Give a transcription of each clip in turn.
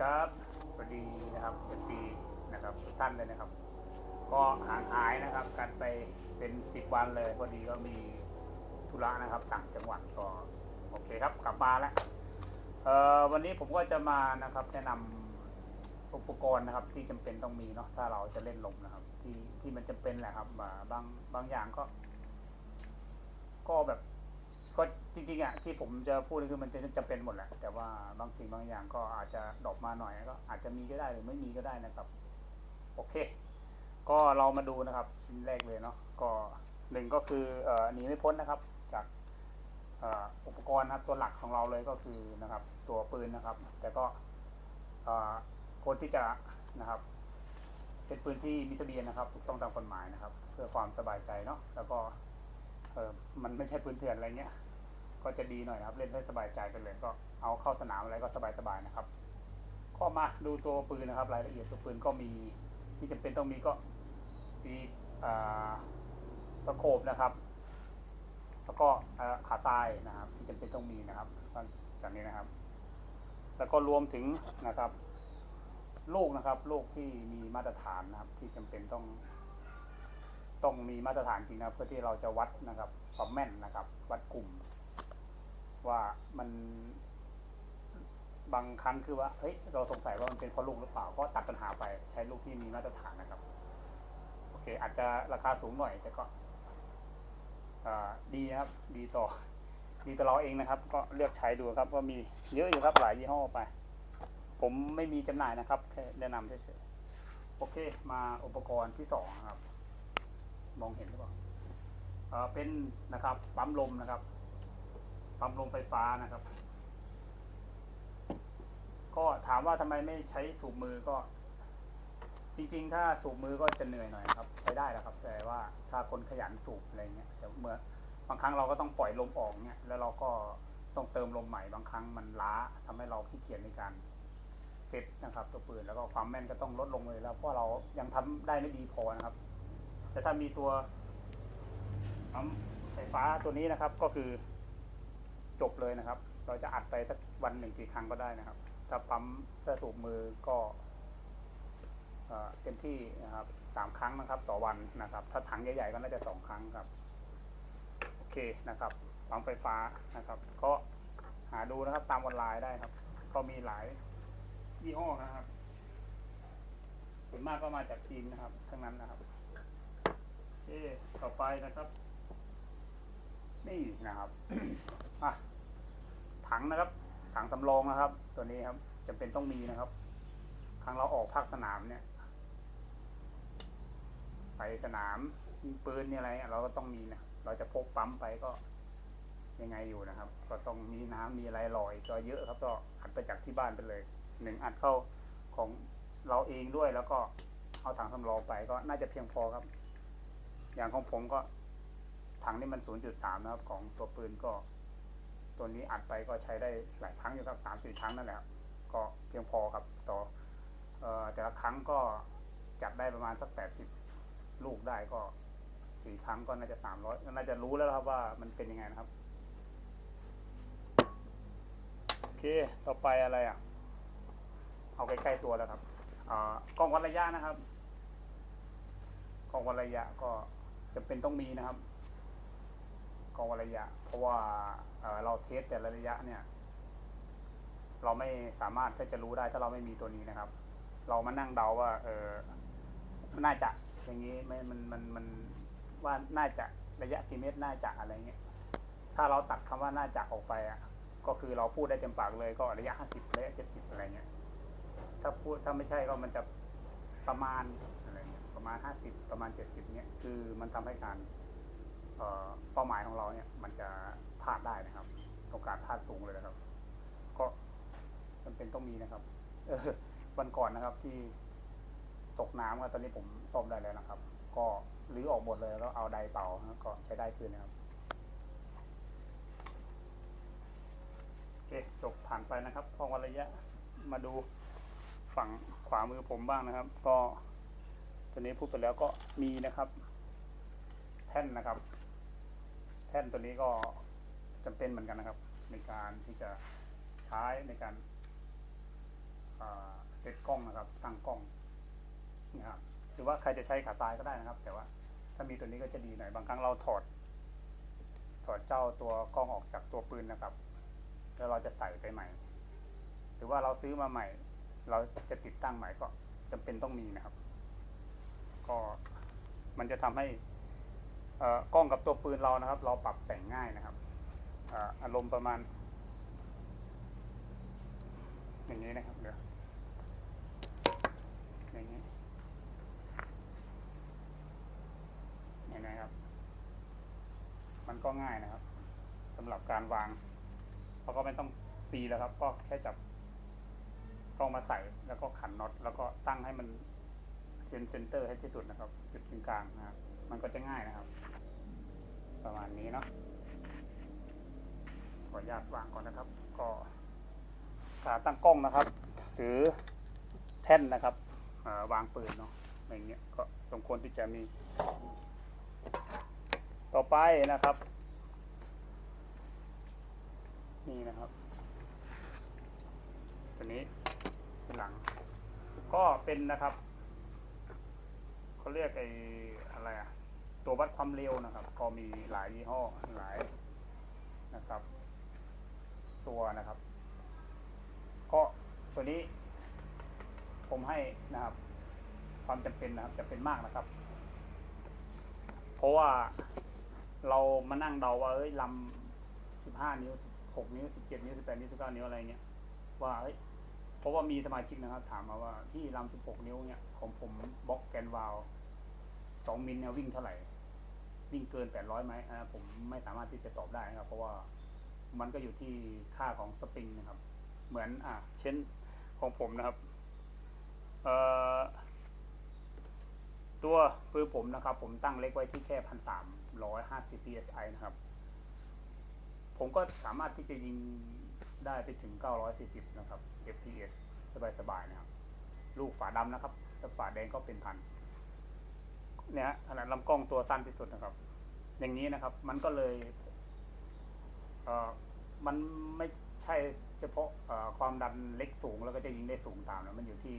ครับ สวัสดีนะครับเอฟซีนะครับทุกท่านเลยนะครับ ก็ห่างหายนะครับ กันไปเป็นสิบวันเลยพอดีก็มีธุระนะครับต่างจังหวัดก็โอเคครับกลับมาแล้วเอ่อวันนี้ผมก็จะมานะครับ แนะนำอุปกรณ์นะครับ ที่จำเป็นต้องมีเนาะถ้าเราจะเล่นลมนะครับ ที่ที่มันจำเป็นแหละครับบางบางอย่างก็ ก็แบบ ก็จริงๆอะที่ผมจะพูดนี่คือมันจะจะเป็นหมดแหละแต่ว่าบางสิ่งบางอย่างก็อาจจะดรอปมาหน่อยก็อาจจะมีก็ได้หรือไม่มีก็ได้นะครับ โอเค ก็เรามาดูนะครับ ชิ้นแรกเลยเนาะก็หนึ่งก็คือเอ่อหนีไม่พ้นนะครับ จากอุปกรณ์นะครับตัวหลักของเราเลยก็คือนะครับ ตัวปืนนะครับ แต่ก็คนที่จะนะครับ เป็นปืนที่มีทะเบียนนะครับ ถูกต้องตามกฎหมายนะครับ เพื่อความสบายใจเนาะแล้วก็เออมันไม่ใช่ปืนเถื่อนอะไรเงี้ย ก็จะดีหน่อยนะครับ เล่นให้สบายใจไปเลยก็เอาเข้าสนามอะไรก็สบายๆนะครับก็มาดูตัวปืนนะครับ รายละเอียดตัวปืนก็มีที่จำเป็นต้องมีก็มีอ่าสโคปนะครับ แล้วก็อ่าขาตายนะครับ ที่จำเป็นต้องมีนะครับจากนี้นะครับ แล้วก็รวมถึงนะครับลูกนะครับลูกที่มีมาตรฐานนะครับ ที่จำเป็นต้อง ต้องมีมาตรฐานจริงนะเพื่อที่เราจะวัดนะครับความแม่นนะครับ วัดกลุ่ม ว่ามันบางครั้งคือว่าเฮ้ยเราสงสัยว่ามันเป็นเพราะลูกหรือเปล่าก็ตัดปัญหาไปใช้ลูกที่มีมาตรฐานนะครับ โอเค อาจจะราคาสูงหน่อยแต่ก็ดีครับ ดีต่อ ดีต่อเราเองนะครับ ก็เลือกใช้ดูครับก็มีเยอะอยู่ครับหลายยี่ห้อไป ผมไม่มีจำหน่ายนะครับแค่แนะนำเฉยๆโอเค มาอุปกรณ์ที่สองครับ มองเห็นหรือเปล่าเป็นนะครับปั๊มลมนะครับ ปั๊มลมไฟฟ้านะครับ ก็ถามว่าทำไมไม่ใช้สูบมือก็ จริงๆ ถ้าสูบมือก็จะเหนื่อยหน่อยครับ ใช้ได้แหละครับ แต่ว่าถ้าคนขยันสูบอะไรเงี้ยแต่เมื่อบางครั้งเราก็ต้องปล่อยลมออกเนี่ยแล้วเราก็ต้องเติมลมใหม่บางครั้งมันล้าทำให้เราขี้เกียจในการเซตนะครับ ตัวปืนแล้วก็ความแม่นก็ต้องลดลงเลยแล้วเพราะเรายังทำได้ไม่ดีพอนะครับ แต่ถ้ามีตัวปั๊มไฟฟ้าตัวนี้นะครับก็คือ จบเลยนะครับ เราจะอัดไปสักวันหนึ่งกี่ครั้งก็ได้นะครับ ถ้าปั๊มถ้าสูบมือก็เอ่อเต็มที่นะครับสามครั้งนะครับ ต่อวันนะครับ ถ้าถังใหญ่ๆก็น่าจะสองครั้งครับ โอเคนะครับปั๊มไฟฟ้านะครับ ก็หาดูนะครับ ตามออนไลน์ได้ครับ ก็มีหลายยี่ห้อนะครับส่วนมากก็มาจากจีนนะครับ ทั้งนั้นนะครับโอเคต่อไปนะครับ นี่นะครับอะ ถังนะครับ ถังสำรองนะครับ ตัวนี้ครับจำเป็นต้องมีนะครับ ครั้งเราออกภาคสนามเนี่ย ไปสนามยิงปืนนี่อะไรเนี่ยเราก็ต้องมีนะเราจะพกปั๊มไปก็ยังไงอยู่นะครับ ก็ต้องมีน้ำมีอะไรลอยก็เยอะครับ ก็อัดไปจากที่บ้านไปเลยหนึ่งอัดเข้าของเราเองด้วยแล้วก็เอาถังสำรองไปก็น่าจะเพียงพอครับ อย่างของผมก็ถังนี่มัน 0.3 นะครับ ของตัวปืนก็ ตัวนี้อัดไปก็ใช้ได้หลายครั้งอยู่ครับสามสี่ครั้งนั่นแหละก็เพียงพอครับต่ออแต่ละครั้งก็จับได้ประมาณสักแปดสิบลูกได้ก็สี่ครั้งก็น่าจะสามร้อยน่าจะรู้แล้วครับว่ามันเป็นยังไงนะครับโอเคต่อไปอะไรอะ เอาใกล้ๆตัวแล้วครับอ่ากล้องวัดระยะนะครับกล้องวัดระยะก็จำเป็นต้องมีนะครับ กองระยะ เพราะว่าเอ่อเราเทสแต่ละระยะเนี่ย เราไม่สามารถที่จะรู้ได้ถ้าเราไม่มีตัวนี้นะครับ เรามานั่งเดาว่า เออน่าจะอย่างนี้ไม่มันมันมันว่าน่าจะระยะกี่เมตรน่าจะอะไรเงี้ยถ้าเราตัดคำว่าน่าจะออกไปอะ ก็คือเราพูดได้เต็มปากเลย ก็ระยะห้าสิบระยะเจ็ดสิบอะไรเงี้ยถ้าพูดถ้าไม่ใช่ก็มันจะประมาณอะไรเงี้ยประมาณห้าสิบประมาณเจ็ดสิบเนี้ยคือมันทำให้การ เป้าหมายของเราเนี่ย มันจะพลาดได้นะครับโอกาสพลาดสูงเลยนะครับ ก็จำเป็นต้องมีนะครับ เออวันก่อนนะครับ ที่ตกน้ำครับตอนนี้ผมซ่อมได้แล้วนะครับ ก็รื้อออกหมดเลยแล้วเอาไดเป่าครับก็ใช้ได้คืนนะครับโอเคจบผ่านไปนะครับพอวันระยะมาดูฝั่งขวามือผมบ้างนะครับ ก็ตัวนี้พูดไปแล้วก็มีนะครับ แท่นนะครับ แท่นตัวนี้ก็จำเป็นเหมือนกันนะครับ ในการที่จะใช้ในการเซตกล้องนะครับตั้งกล้องนะครับหรือว่าใครจะใช้ขาซ้ายก็ได้นะครับ แต่ว่าถ้ามีตัวนี้ก็จะดีหน่อยบางครั้งเราถอด ถอดเจ้าตัวกล้องออกจากตัวปืนนะครับ แล้วเราจะใส่ไปใหม่ หรือว่าเราซื้อมาใหม่ เราจะติดตั้งใหม่ก็จำเป็นต้องมีนะครับ ก็มันจะทำให้ กล้องกับตัวปืนเรานะครับ เราปรับแต่งง่ายนะครับอารมณ์ประมาณ อย่างนี้นะครับเดี๋ยวอย่างนี้เห็นไหมครับ มันก็ง่ายนะครับสำหรับการวางเราก็ไม่ต้องตีแล้วครับ ก็แค่จับกล้องมาใส่แล้วก็ขันน็อตแล้วก็ตั้งให้มันเซนเซนเตอร์ให้ที่สุดนะครับ จุดกึ่งกลางนะครับ มันก็จะง่ายนะครับ ประมาณนี้เนาะขออนุญาตวางก่อนนะครับ ก็ขาตั้งกล้องนะครับ หรือแท่นนะครับวางปืนเนาะอะไรเงี้ยก็สมควรที่จะมี ต่อไปนะครับ นี่นะครับ ตัวนี้เป็นหลัง ก็เป็นนะครับเขาเรียกไอ้อะไรอะ ตัววัดความเร็วนะครับ ก็มีหลายยี่ห้อหลายนะครับ ตัวนะครับ ก็ตัวนี้ ผมให้นะครับ ความจำเป็นนะครับจะเป็นมากนะครับ เพราะว่าเรามานั่งเดาว่าเอ้ยลำสิบห้านิ้วหกนิ้วสิบเจ็ดนิ้วสิบแปดนิ้วสิบเก้านิ้วอะไรเงี้ยว่าเอ้ยเพราะว่ามีสมาชิกนะครับ ถามมาว่าที่ลำสิบหกนิ้วเนี่ยของผมบล็อกแกนวาล สองมิลเนี่ยวิ่งเท่าไหร่ วิ่งเกินแปดร้อยไหมอ่าผมไม่สามารถที่จะตอบได้นะครับ เพราะว่ามันก็อยู่ที่ค่าของสปริงนะครับ เหมือนอะเช่นของผมนะครับเอ่อตัวปืนผมนะครับ ผมตั้งเล็กไว้ที่แค่พันสามร้อยห้าสิบ psi นะครับ ผมก็สามารถที่จะยิงได้ไปถึงเก้าร้อยสี่สิบนะครับ fps สบายๆนะครับ ลูกฝาดำนะครับถ้าฝาแดงก็เป็นพัน เนี่ยฮะขนาดลำกล้องตัวสั้นที่สุดนะครับ อย่างนี้นะครับ มันก็เลยเอ่อมันไม่ใช่เฉพาะเออความดันเล็กสูงแล้วก็จะยิงได้สูงตามนะมันอยู่ที่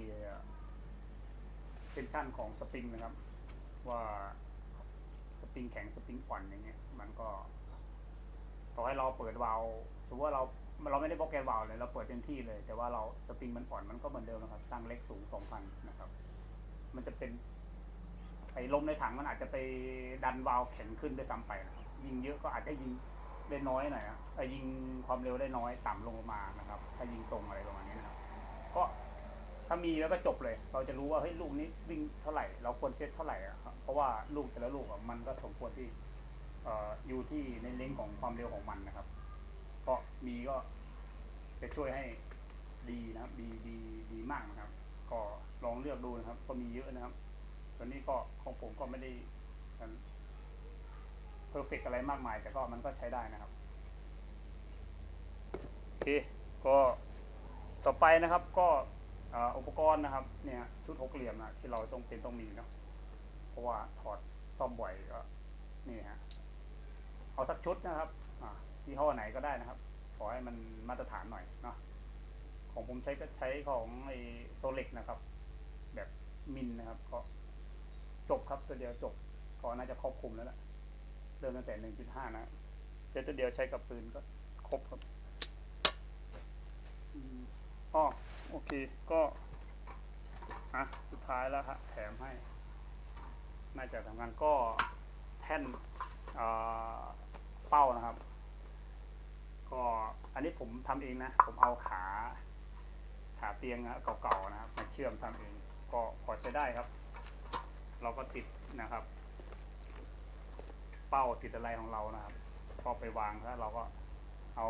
เทนชั่นของสปริงนะครับ ว่าสปริงแข็งสปริงอ่อนอย่างเงี้ย มันก็ต่อให้เราเปิดวาล์วสมมติว่าเราเราไม่ได้บล็อกแกนวาล์วเลยเราเปิดเต็มที่เลย แต่ว่าเราสปริงมันอ่อนมันก็เหมือนเดิมนะครับตั้งเล็กสูงสองพันนะครับ มันจะเป็น อ้ลมในถังมันอาจจะไปดันวาล์วแข็งขึ้นด้วยซ้ำไปนะครับยิงเยอะก็อาจจะยิงได้น้อยหน่อยนะเอ่ยิงความเร็วได้น้อยต่ำลงมานะครับ ถ้ายิงตรงอะไรประมาณนี้นะครับ ก็ถ้ามีแล้วก็จบเลย เราจะรู้ว่าเฮ้ยลูกนี้วิ่งเท่าไหร่ เราควรเซตเท่าไหร่อะครับเพราะว่าลูกแต่ละลูกมันก็สมควรที่เอ่ออยู่ที่ในเลนส์ของความเร็วของมันนะครับ ก็มีก็จะช่วยให้ดีนะครับดีดีดีมากนะครับ ก็ลองเลือกดูนะครับ ก็มีเยอะนะครับ ตัวนี้ก็ของผมก็ไม่ได้เพอร์เฟกอะไรมากมาย แต่ก็มันก็ใช้ได้นะครับโอเคก็ต่อไปนะครับก็ออุปกรณ์นะครับ เนี่ยชุดหกเหลี่ยมนะที่เราต้องเป็นต้องมีเนาะเพราะว่าถอดซ่อมบ่อยก็นี่ฮะเอาสักชุดนะครับอ่ายี่ห้อไหนก็ได้นะครับ ขอให้มันมาตรฐานหน่อยเนาะของผมใช้ก็ใช้ของไอโซเล็กนะครับ แบบมินนะครับก็ จบครับตัวเดียวจบก็น่าจะครอบคลุมแล้วล่ะเริ่มตั้งแต่หนึ่งจุดห้านะเจ็ตตัวเดียวใช้กับปืนก็ครบครับอ๋อโอเคก็อะสุดท้ายแล้วฮะแถมให้ น่าจะทำงานก็แท่นเอ่อเป้านะครับ ก็อันนี้ผมทำเองนะ ผมเอาขาขาเตียงนะเก่าๆนะครับ มาเชื่อมทำเอง ก็พอใช้ได้ครับ เราก็ติดนะครับ เป้าติดอะไรของเรานะครับ ก็ไปวางแล้วเราก็เอา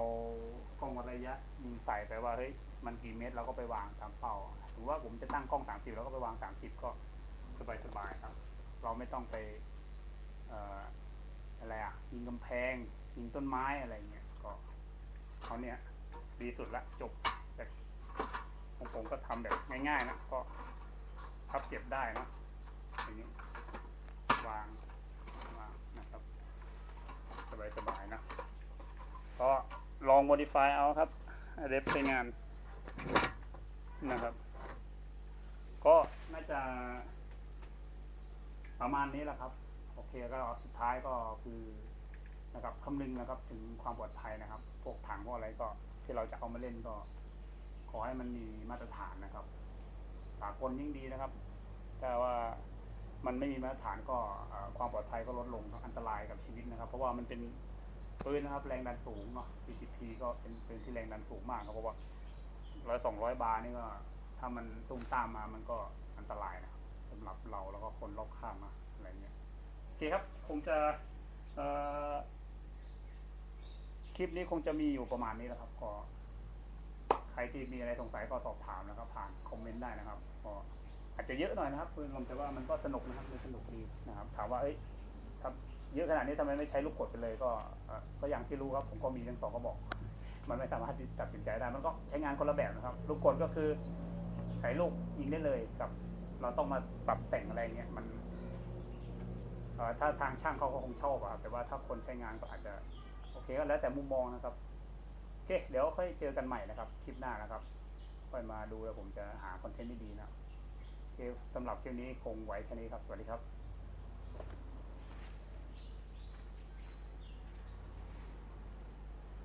กล้องวัดระยะยิงใส่ไปว่าเฮ้ยมันกี่เมตรเราก็ไปวางตามเป้าหรือว่าผมจะตั้งกล้องสามสิบเราก็ไปวางสามสิบก็สบายๆครับ เราไม่ต้องไปเอ่ออะไรอะยิงกำแพงยิงต้นไม้อะไรเงี้ยก็เขาเนี่ยดีสุดละจบแต่ของผมก็ทำแบบง่ายๆนะก็พับเก็บได้นะ วางนี้วางมานะครับสบายๆนะก็ลอง modify เอาครับเดฟใช้งานนะครับ ก็น่าจะประมาณนี้แหละครับ โอเคก็สุดท้ายก็คือนะครับคำนึงนะครับถึงความปลอดภัยนะครับ พวกถังพวกอะไรก็ที่เราจะเอามาเล่นก็ ขอให้มันมีมาตรฐานนะครับสากลยิ่งดีนะครับ แต่ว่า มันไม่มีมาตรฐานก็ความปลอดภัยก็ลดลงอันตรายกับชีวิตนะครับ เพราะว่ามันเป็นปืนนะครับแรงดันสูงเนาะ PTP ก็เป็นปืนที่แรงดันสูงมากครับเพราะว่าร้อยสองร้อยบาร์นี่ก็ ถ้ามันตุ้มตามมามันก็อันตรายนะสำหรับเราแล้วก็คนรอบข้างนะอะไรเงี้ยโอเคครับคงจะคลิปนี้คงจะมีอยู่ประมาณนี้แหละครับ ก็ ใครที่มีอะไรสงสัยก็สอบถามนะครับ ผ่านคอมเมนต์ได้นะครับก็ อาจจะเยอะหน่อยนะครับปืนลมแต่ว่ามันก็สนุกนะครับมันสนุกดีนะครับ ถามว่าเอ้ยถ้าเยอะขนาดนี้ทำไมไม่ใช้ลูกกดไปเลย ก็เอ่อก็อย่างที่รู้ครับ ผมก็มีทั้งสองกระบอก มันไม่สามารถตัดสินใจได้ มันก็ใช้งานคนละแบบนะครับ ลูกกดก็คือใส่ลูกยิงได้เลยกับ เราต้องมาปรับแต่งอะไรเงี้ยมันถ้าทางช่างเขาก็คงชอบอะแต่ว่าถ้าคนใช้งานก็อาจจะโอเคก็แล้วแต่มุมมองนะครับโอเคเดี๋ยวค่อยเจอกันใหม่นะครับ คลิปหน้านะครับ ค่อยมาดูแล้วผมจะหาคอนเทนต์ที่ดีนะครับ สำหรับคลิปนี้คงไว้แค่นี้ครับ สวัสดีครับ